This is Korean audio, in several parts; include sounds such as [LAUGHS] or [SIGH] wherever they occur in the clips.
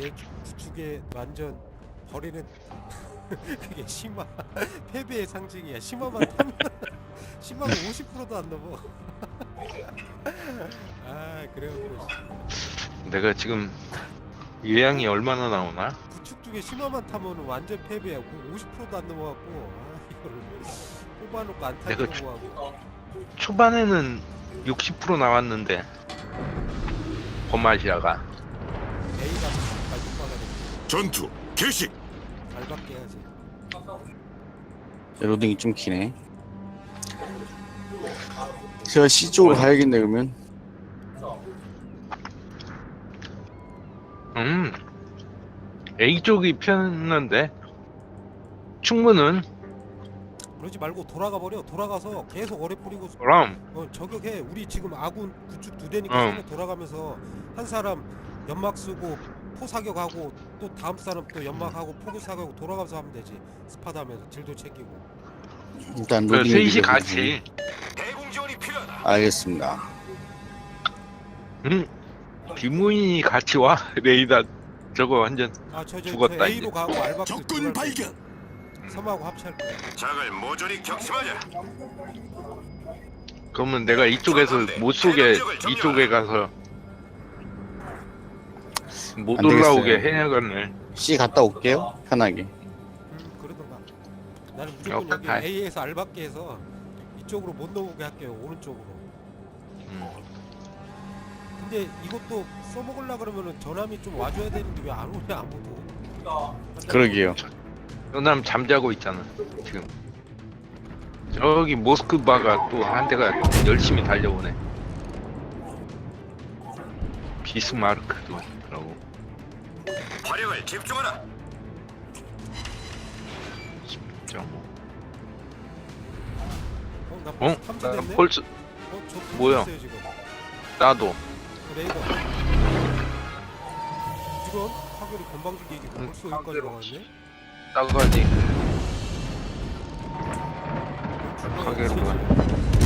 내 구축에 완전 버리는 [LAUGHS] 그게 심화 패배의 상징이야. 심화만 타면 [LAUGHS] 심화가 50%도 안 넘어. [LAUGHS] 아 그래요. 내가 지금 예양이 얼마나 나오나? 구축 중에 심화만 타면 완전 패배야. 50%도 안 넘어갖고 아 이거를 뽑아놓고 안 내가 타려고 하고. 초반에는 60% 나왔는데 범마시아가 A가 전투 개시. 잘 받게 해야지. 로딩이 좀 기네. 제가 C 쪽으로 가야겠네 그러면. 음 A 쪽이 편한데 충분은 그러지 말고 돌아가 버려. 돌아가서 계속 어뢰 뿌리고 그럼 어, 저격해. 우리 지금 아군 구축 두 대니까 어. 서로 돌아가면서 한 사람 연막 쓰고 포 사격하고 또 다음 사람 또 연막하고 포구 사격하고 돌아가면서 하면 되지. 스파다면서 딜도 챙기고. 일단 그 로딩. 셋이 같이 대공 지원이 필요하다. 알겠습니다. 음 비무인이 같이 와 [LAUGHS] 레이더 저거 완전 아저 저 죽었다, 저 A로 이제. 가고 알박스 적군 발견. 섬하고 합치할 거야. 적을 모조리 격침하자. 그러면 내가 이쪽에서 못 쏘게 이쪽에 가서 못안 되겠어요. 올라오게 해야겠네 C 갔다 올게요. 편하게. 음 그러던가. 나는 무조건 어, 여기 다- A에서 알박게 해서 이쪽으로 못 넘어오게 할게요. 오른쪽으로. 음. 근데 이것도 써먹으려 그러면은 전함이 좀 와줘야 되는데 왜 안 오냐 아무도. 그러게요. 연남 잠자고 있잖아 지금 저기 모스크바가 또 한 대가 열심히 달려오네 비스마르크도 그러고 화력을 집중하라. 10.5 어, 나 어? 나 탐지됐네? 벌써 어, 저 뭐야? 지금. 나도 그 레이더. 이런 파괴리 건방지게 이게 응, 벌써 여기까지. 나왔네? 나가지 파괴로가. 있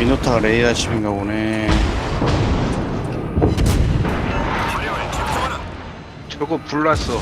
미노타가 레이더 치는가 보네. 저거 불났어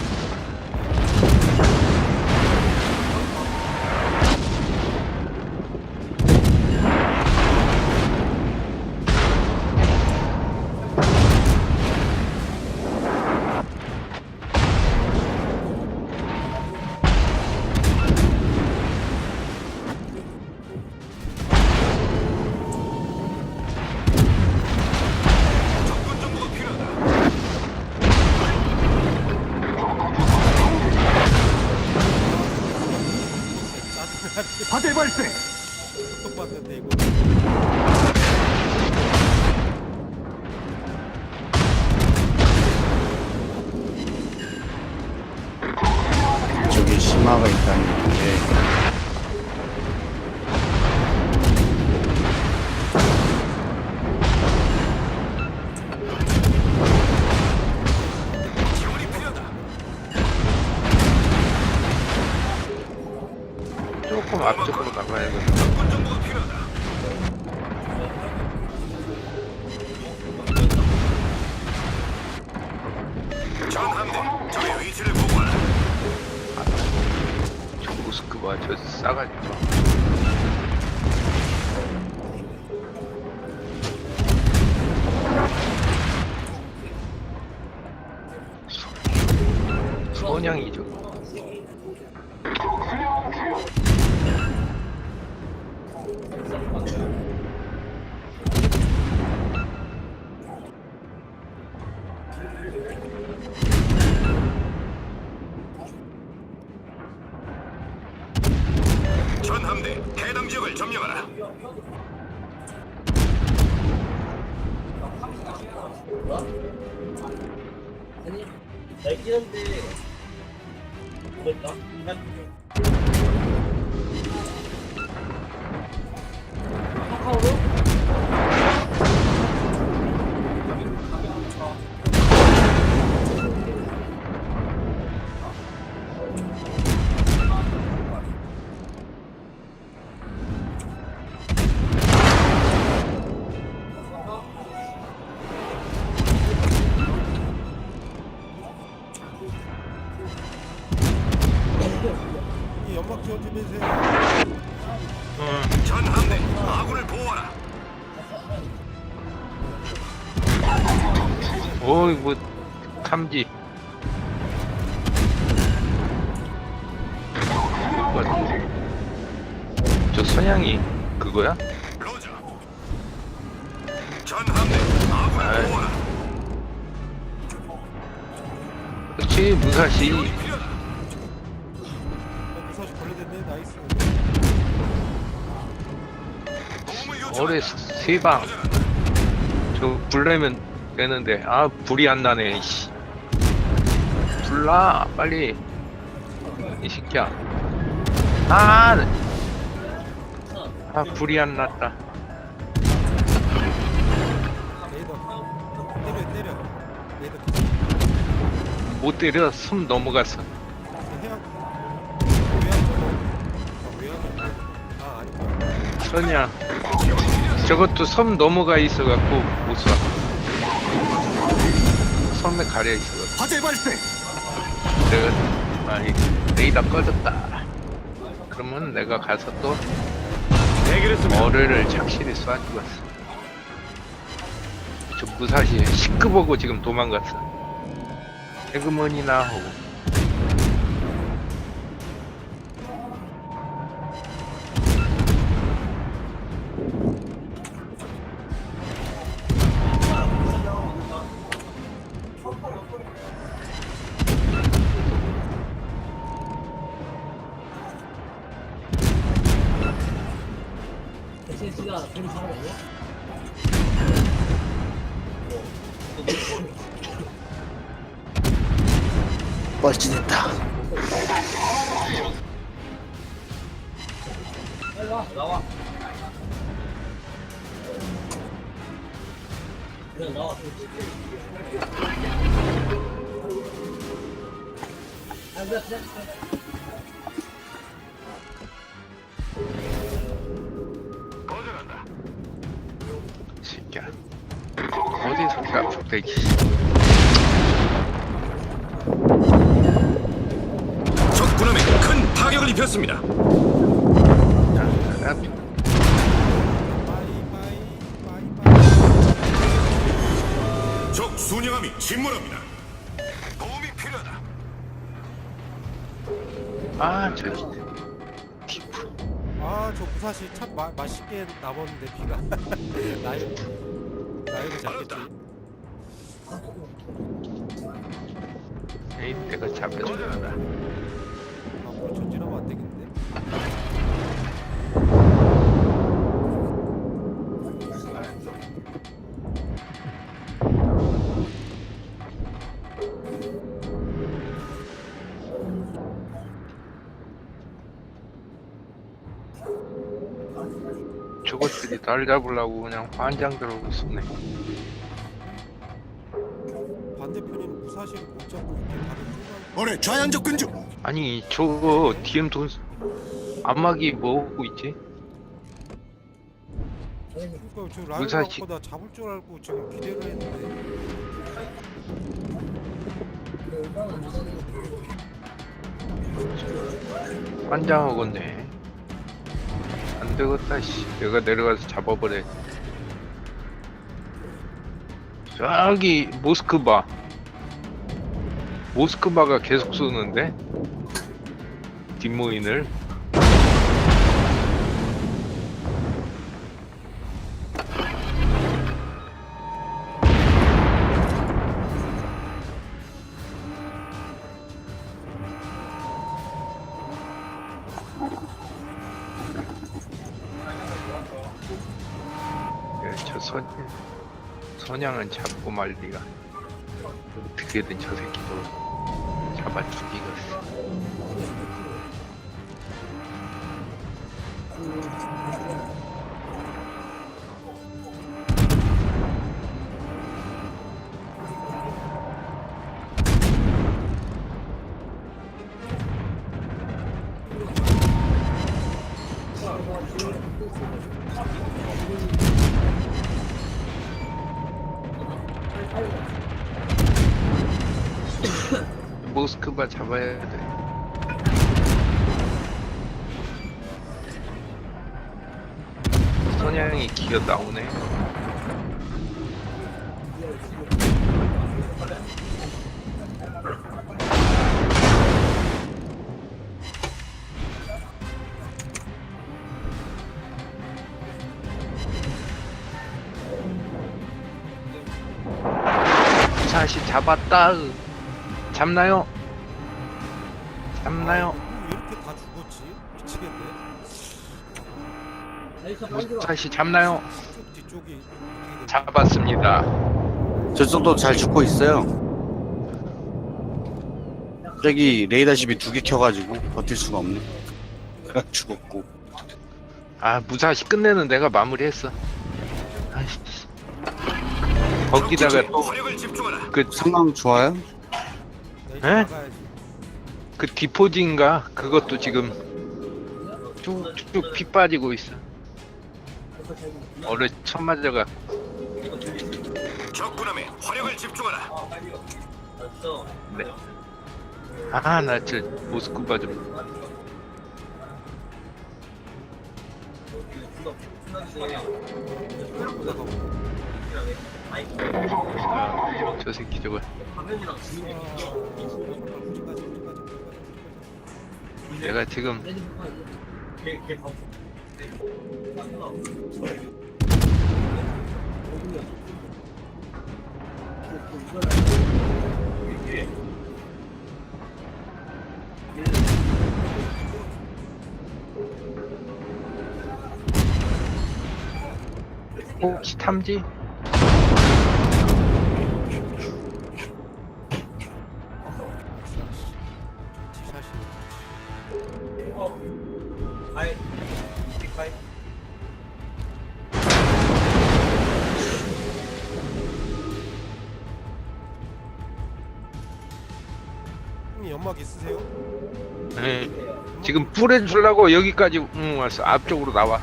조금 앞쪽으로 나가야겠다 적군 정보가 필요하다. 전 함대 적의 위치를 보고하라. 저 모스크바 저 싸가지 마 선양이죠 siguiente. 어이 뭐 탐지. 뭐, 저 선양이 그거야? 로저. 전 함대 아군을 아이. 그렇지 무사시. 필요하다. 어, 무사시 벌레됐네. 나이스. 도움을 요청. 어뢰 세방. 저 불내면 되는데 아 불이 안 나네. 씨. 불나 빨리 이 새끼야. 아, 아 불이 안 났다. 못 때려 숨. 아 아니구나. 선이야. 저것도 섬 넘어가 있어갖고 못 쏴. 섬에 가려 있어갖고 화재 발생. 내가 아니 레이더 꺼졌다. 그러면 내가 가서 또 해결했습니다. 어뢰를 착실히 쏴주고 왔어. 저 무사시 시끄보고 지금 도망갔어. 에그머니나 하고. 새끼야. 어디서 깜짝대기. 적 군함에 큰 타격을 입혔습니다. 적 순양함이 침몰합니다. 아, 저기. 티프. 아, 저 무사시 참 마, 맛있게 남았는데 피가. [LAUGHS] 나이 나이도 작겠지. 에이, 내가 잡혀준다. 날 잡으려고 그냥 환장 들어오고 있었네. 반대편에는 무사시를 못 잡고 다른 중간. 올해 좌양 접근 중. 아니, 저거 DM 돈, 안마기 뭐고 있지? 그러니까 저 라이브 무사시. 갖고 나 잡을 줄 알고 지금 기대를 했는데. 환장하겠네. 안 되겠다, 씨. 내가 내려가서 잡아버려. 저기, 모스크바. 모스크바가 계속 쏘는데? 뒷모인을. 선양은 잡고 말리가. 어떻게든 저 새끼도 잡아 죽이겠어. [COUGHS] 모스크바 잡아야 돼. 선양이 기어 나오네. 사시 잡았다. 잡나요? 잡나요? 왜 이렇게 다 죽었지? 미치겠네. 사시 잡나요? 쭉 뒤쪽이? 잡았습니다. 저쪽도 잘 죽고 있어요. 저기 레이더 집이 두 개 켜가지고 버틸 수가 없네. [LAUGHS] 죽었고. 아 무사시 끝내는 내가 마무리했어. 아이씨. 거기다가 또 화력을 집중하라. 그 상황 좋아요? 내 에? 나가야지. 그 디포지인가 그것도 지금 쭉쭉 피 빠지고 있어. 어뢰 첫 맞아가 적군함에 화력을 집중하라. 네. 아나 저 모스크바 좀 아, 저 새끼 저거 내가 지금 혹시 탐지? 지금 뿌려주려고 여기까지 응 왔어 앞쪽으로 나와.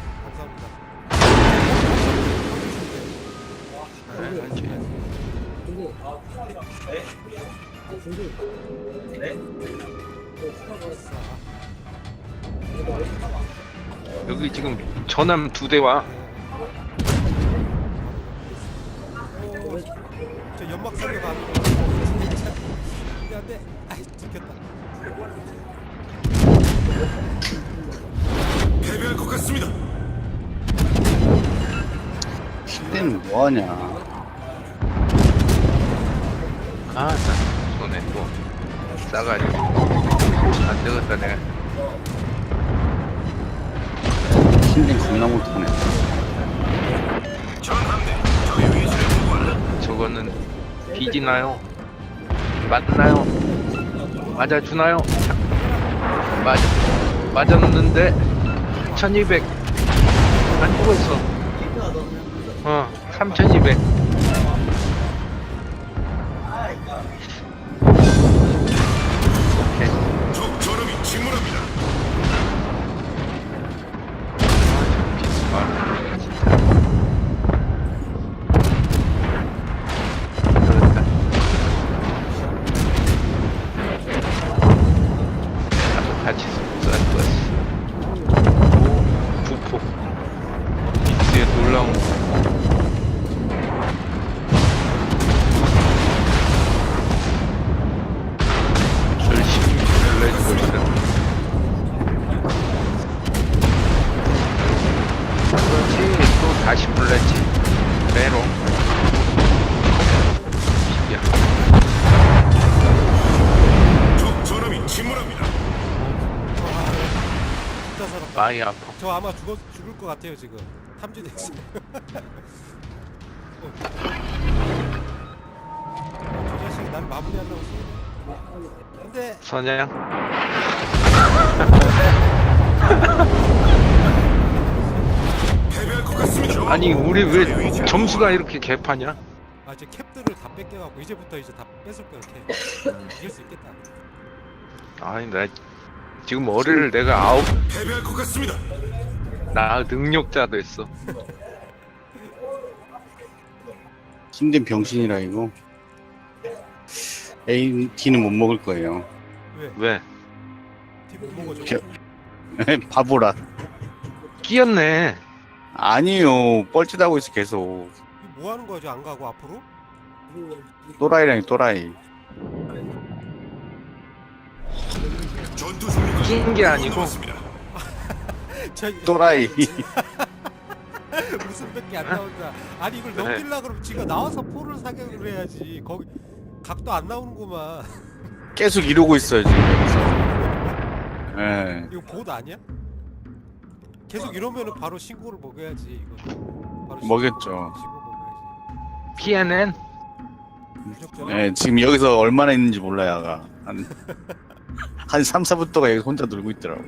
여기 지금 전함 두 대와 오, 저 연막. 안돼 안돼. 아이 들켰다. 패배할 것 같습니다. 그때는 뭐하냐. 아, 나 손에 또 싸가지고 안 되겠다 내가 힘든 겁나 못하네. 전함대 적의 위치를 보고하라. 저거는 뒤지나요? 맞나요? 맞아주나요? 맞아 맞았는데 1200 안 죽었어 어3200 많이 아파 저 아마 죽었 죽을 것 같아요 지금. 탐지됐어. [LAUGHS] 어. 저 자식이 날 마무리하려고 쏘. 안돼. 선양. 아니 우리 왜 점수가 이렇게 개파냐 아 이제 캡들을 다 뺏겨갖고 이제부터 이제 다 뺏을 거야 캡. [LAUGHS] 이길 수 있겠다. 아니 나 지금 어리를 내가 아홉 패배할 것 같습니다. 나 능력자 됐어 힘든 병신이라 이거. A, D는 못 먹을 거예요. 왜? 왜 뒤못 먹어줘. 겨- [LAUGHS] 바보라. 끼었네 아니요 뻘짓하고 있어 계속 이거 뭐 하는 거죠? 안 가고 앞으로? 또라이랑 또라이 전투 종료가 낀게 아니고. 남았습니다. [LAUGHS] 저 또라이 [LAUGHS] 웃음밖에 안 나온다. 아니 이걸 넘기려 그러면 지가 나와서 포를 사격을 해야지. 거기 각도 안 나오는구만. 계속 이러고 있어요 지금 예 [LAUGHS] 이거 봇 아니야? 계속 이러면은 바로 신고를 먹여야지 이거. 바로 먹였죠. 신고 먹여야지. PNN 무조건. 예, 지금 여기서 얼마나 있는지 몰라요 아가 한, 한 3, 4분 동안 여기 혼자 놀고 있더라고.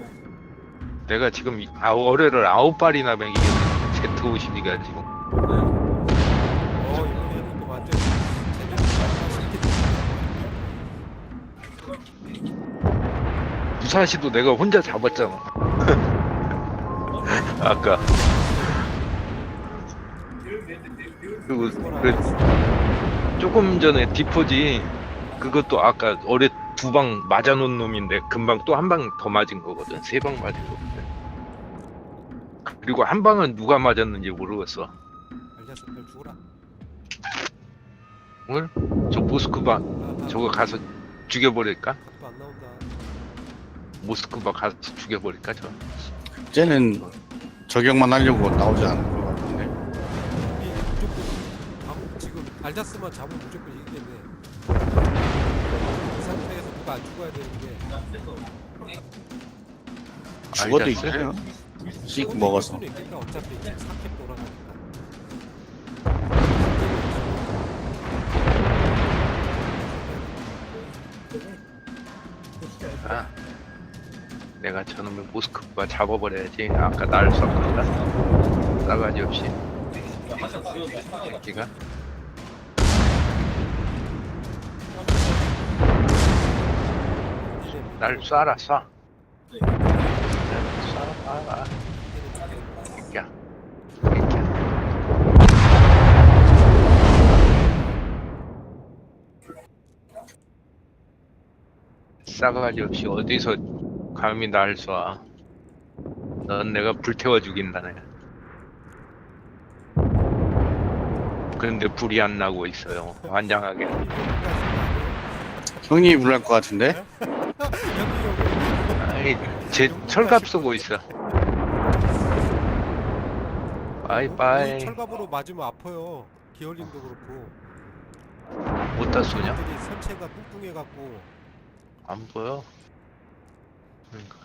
내가 지금 이- 아우 어뢰를 아홉 발이나 먹이겠네 Z52가 지금. 어 이거 이거 완전 무사시도 내가 혼자 잡았잖아. [LAUGHS] 아까. 그리고 그 조금 전에 디포지 그것도 아까 어뢰 두방 맞아놓은 놈인데 금방 또 한 방 더 맞은 거거든 세 방 맞은 거거든 그리고 한 방은 누가 맞았는지 모르겠어 알겠어, 빨리 죽어라. 오늘 저 모스크바 아, 아, 저거 가서 죽여버릴까 각도 안 나온다. 모스크바 가서 죽여버릴까 저 쟤는 저격만 하려고 나오지 않은 것 같은데 이 무조건 잡 지금 알자스만 잡으면 무조건 이기겠네. 이 상태에서 누가 안 죽어야 되는데. 죽어도 알겠어요? 있어요 씩 먹어서 있겠다. 어차피 사캡 돌아가니까. 아, 내가 저놈의 모스크바 잡아버려야지. 아까 날 쐈구나. 싸가지 없이. 새끼가. 날 쏴라, 쏴. 쏴라, 새끼야. 새끼야. 싸가지 없이 어디서 감히 날 쏴. 넌 내가 불태워 죽인다네. 그런데 불이 안 나고 있어요. 환장하게. 형님이 불날 것 같은데 아이, 제 철갑 쏘고 있어. 빠이빠이. 철갑으로 맞으면 아파요. 기어링도 그렇고. 어디다 쏘냐? 애들이 선체가 뚱뚱해갖고 안 보여. 그러니까.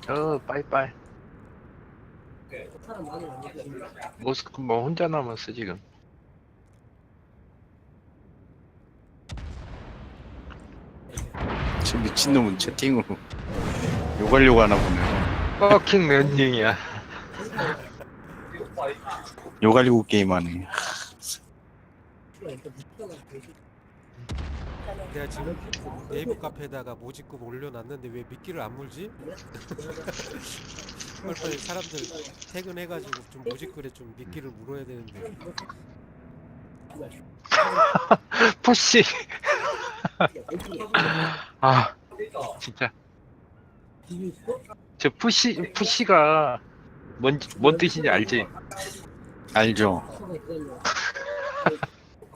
저 빠이빠이. 모스크 뭐 혼자 남았어 지금. 저 미친놈은 채팅으로 욕하려고 하나 보네 퍼킹 런닝이야. 욕하려고 게임하네 내가 지금 네이버 카페에다가 모집급 올려놨는데 왜 미끼를 안 물지? [LAUGHS] 빨리빨리 사람들 퇴근해가지고 좀 모집글에 좀 미끼를 물어야 되는데 [LAUGHS] 푸시. 아, 진짜. 저 푸시 푸시가 뭔, 뭔 뜻인지 알지? 알죠 [LAUGHS]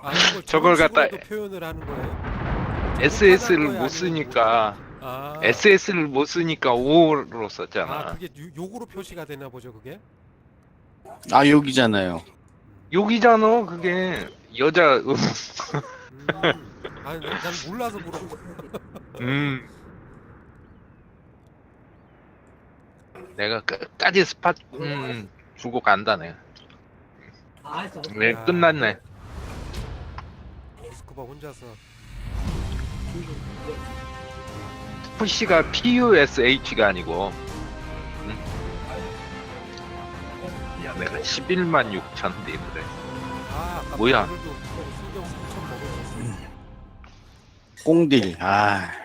아 이걸 저걸 저런 갖다 식으로도 표현을 하는 거예요? SS를 못 쓰니까 아, SS를 못 쓰니까 5로 아 썼잖아. 그게 유- 욕으로 표시가 되나 보죠 그게? 아 욕이잖아요 욕이잖아 그게 여자 음, 음, 아니 난, 난 몰라서 물어본 거야 음. 내가 끝까지 스팟 음, 주고 간다네. 네 아. 끝났네. 모스크바 혼자서 푸시가 PUSH가 아니고. 음. 야 내가 11만 6천 대 그래. 아 아까 뭐야? 오늘도 꽁딜. 아